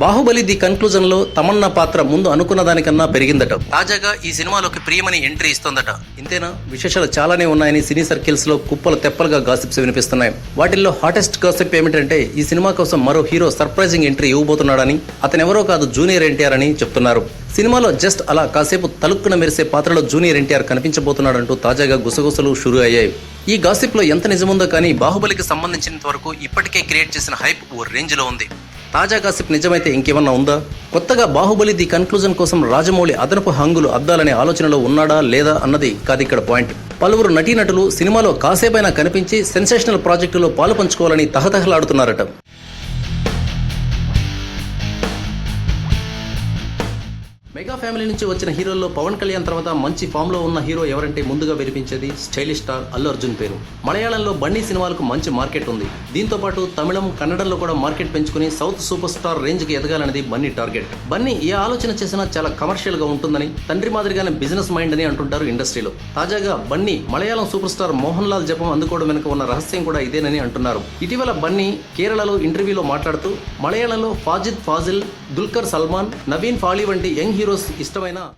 Baahubali the కన్క్లూజన్లో Tamannaah పాత్ర ముందు అనుకున్న దానికన్నా పెరిగిందట. తాజాగా ఈ సినిమాలోకి ప్రియమని ఎంట్రీ ఇస్తోందట. ఇంతేనా? విశేషాలు చాలానే ఉన్నాయని సినీ సర్కిల్స్లో కుప్పలు తెప్పలుగా గాసిప్స్ వినిపిస్తున్నాయి. వాటిల్లో హాటెస్ట్ గాసిప్ ఏమిటంటే ఈ సినిమా కోసం మరో హీరో సర్ప్రైజింగ్ ఎంట్రీ ఇవ్వబోతున్నాడని అతనెవరో కాదు జూనియర్ ఎన్టీఆర్ అని చెప్తున్నారు. సినిమాలో జస్ట్ అలా కాసేపు తలుక్కున మెరిసే పాత్రలో జూనియర్ ఎన్టీఆర్ కనిపించబోతున్నాడంటూ తాజాగా గుసగుసలు షురూ అయ్యాయి. ఈ గాసిప్లో ఎంత నిజముందో కానీ బాహుబలికి సంబంధించినంత వరకు ఇప్పటికే క్రియేట్ చేసిన హైప్ ఓ రేంజ్లో ఉంది. తాజా కాసిప్ నిజమైతే ఇంకేమన్నా ఉందా? కొత్తగా బాహుబలి ది కన్క్లూజన్ కోసం రాజమౌళి అదనపు హంగులు అద్దాలనే ఆలోచనలో ఉన్నాడా లేదా అన్నది కాదు ఇక్కడ పాయింట్. పలువురు నటీనటులు సినిమాలో కాసేపైనా కనిపించి సెన్సేషనల్ ప్రాజెక్టులో పాలు పంచుకోవాలని తహతహలాడుతున్నారట. మెగా ఫ్యామిలీ నుంచి వచ్చిన హీరోల్లో పవన్ కళ్యాణ్ తర్వాత మంచి ఫామ్లో ఉన్న హీరో ఎవరంటే ముందుగా వినిపించేది స్టైలిష్ స్టార్ అల్లు అర్జున్ పేరు. మలయాళంలో బన్నీ సినిమాలకు మంచి మార్కెట్ ఉంది. దీంతో పాటు తమిళం కన్నడంలో కూడా మార్కెట్ పెంచుకుని సౌత్ సూపర్ స్టార్ రేంజ్కి ఎదగాలనేది బన్నీ టార్గెట్. బన్నీ ఏ ఆలోచన చేసినా చాలా కమర్షియల్గా ఉంటుందని తండ్రి మాదిరిగానే బిజినెస్ మైండ్ అని అంటుంటారు ఇండస్ట్రీలో. తాజాగా బన్నీ మలయాళం సూపర్ స్టార్ మోహన్ లాల్ జపం అందుకోవడం వెనుక ఉన్న రహస్యం కూడా ఇదేనని అంటున్నారు. ఇటీవల బన్నీ కేరళలో ఇంటర్వ్యూలో మాట్లాడుతూ మలయాళంలో ఫాజిద్ ఫాజిల్ దుల్కర్ సల్మాన్ నవీన్ ఫాలీ వంటి యంగ్ హీరోస్ ఇష్టమైన